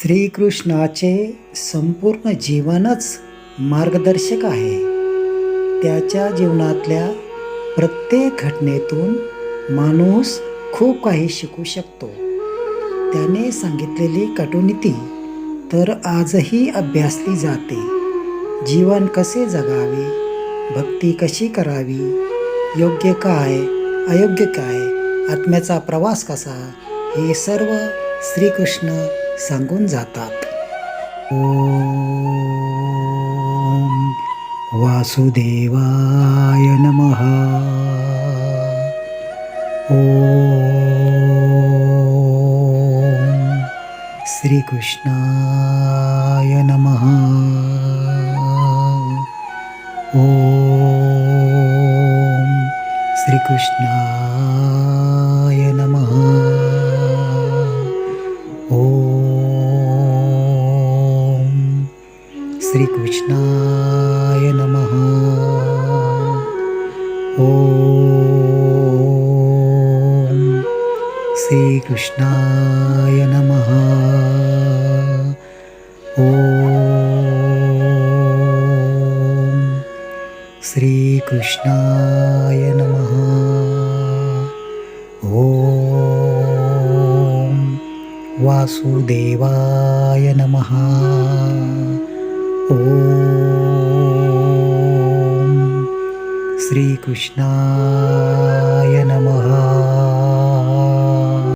श्रीकृष्णाचे संपूर्ण जीवनच मार्गदर्शक आहे. त्याच्या जीवनातल्या प्रत्येक घटनेतून माणूस खूप काही शिकू शकतो. त्याने सांगितलेली कटुनीती तर आजही अभ्यासली जाते. जीवन कसे जगावे भक्ती कशी करावी योग्य काय अयोग्य काय आत्म्याचा प्रवास कसा हे सर्व श्रीकृष्ण सांगून जातात. ओम वासुदेवाय नमः. ओम श्रीकृष्णाय नम. ओम श्रीकृष्णाय नमः. श्रीकृष्णाय नमः। ॐ श्रीकृष्णाय नमः। ॐ श्रीकृष्णाय नमः। ॐ वासुदेवाय नमः। श्रीकृष्णा।